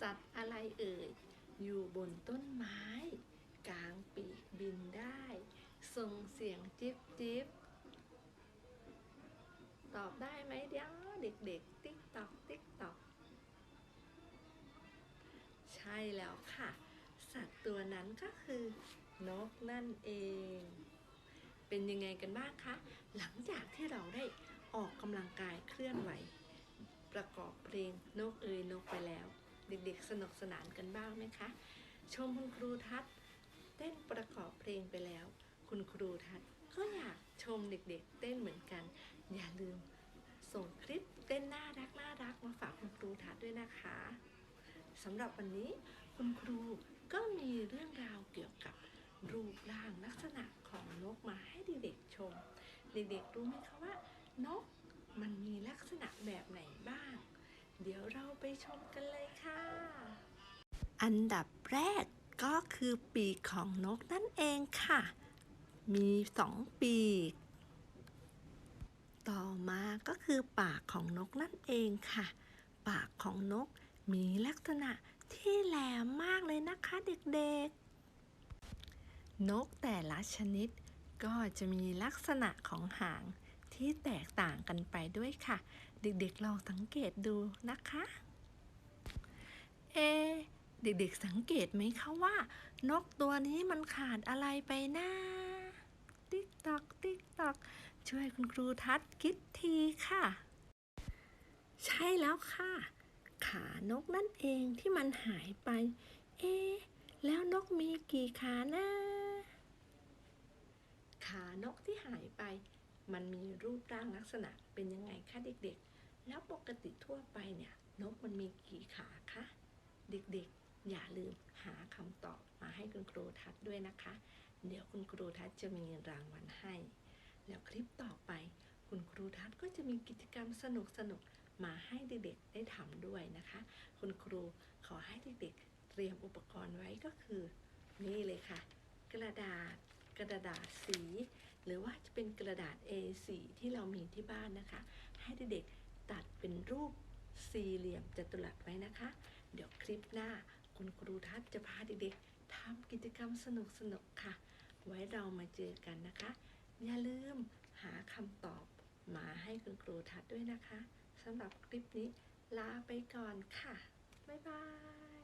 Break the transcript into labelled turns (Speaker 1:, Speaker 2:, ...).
Speaker 1: สัตว์อะไรเอ่ย อยู่บนต้นไม้ กลางปีกบินได้ ส่งเสียงจิ๊บจิบตอบได้ไหมเดี๋ยวเด็กๆ ติ๊กตอกติ๊กตอกใช่แล้วค่ะ สัตว์ตัวนั้นก็คือนกนั่นเอง เป็นยังไงกันบ้างคะ หลังจากที่เราได้ออกกำลังกายเคลื่อนไหว ประกอบเพลงนกเอยนกไปแล้ว เด็กๆ สนุกสนานกันบ้างไหมคะ ชมคุณครูทัศน์เต้นประกอบเพลงไปแล้ว คุณครูทัศน์ก็อยากชมเด็กๆ เต้นเหมือนกัน อย่าลืมส่งคลิปเต้นน่ารักน่ารักมาฝากคุณครูทัศน์ด้วยนะคะสำหรับวันนี้คุณครูก็มีเรื่องราวเกี่ยวกับรูปร่างลักษณะของนกมาให้เด็กๆชม เด็กๆรู้ไหมคะว่านกมันมีลักษณะแบบไหนบ้าง เดี๋ยวเราไปชมกันเลย อันดับแรกก็คือปีกของนกนั่นเองค่ะ มีสองปีก ต่อมาก็คือปากของนกนั่นเองค่ะ ปากของนกมีลักษณะที่แหลมมากเลยนะคะเด็กๆ นกแต่ละชนิดก็จะมีลักษณะของหางที่แตกต่างกันไปด้วยค่ะ เด็กๆลองสังเกตดูนะคะ เด็กๆสังเกตไหมคะว่า นกตัวนี้มันขาดอะไรไปนะติ๊กตอกติ๊กตอกช่วยคุณครูทัศน์คิดทีค่ะ ใช่แล้วค่ะ ขานกนั่นเองที่มันหายไป เอะแล้วนกมีกี่ขานะขานกที่หายไป มันมีรูปร่างลักษณะเป็นยังไงคะเด็กๆ แล้วปกติทั่วไปเนี่ย นกมันมีกี่ขาคะ เด็กๆ อย่าลืมหาคำตอบมาให้คุณครูทัศด้วยนะคะ เดี๋ยวคุณครูทัศจะมีรางวัลให้ แล้วคลิปต่อไป คุณครูทัศก็จะมีกิจกรรมสนุกๆมาให้เด็กๆได้ทำด้วยนะคะ คุณครูขอให้เด็กๆเตรียมอุปกรณ์ไว้ก็คือ นี่เลยค่ะ กระดาษกระดาษสี หรือว่าจะเป็นกระดาษ A4 ที่เรามีที่บ้านนะคะ ให้เด็กๆตัดเป็นรูปสี่เหลี่ยมจัตุรัสไว้นะคะ เดี๋ยวคลิปหน้า คุณครูทัศจะพาเด็กๆทำกิจกรรมสนุกๆค่ะ ไว้เรามาเจอกันนะคะ อย่าลืมหาคำตอบมาให้คุณครูทัศด้วยนะคะสำหรับคลิปนี้ลาไปก่อนค่ะ บ๊ายบาย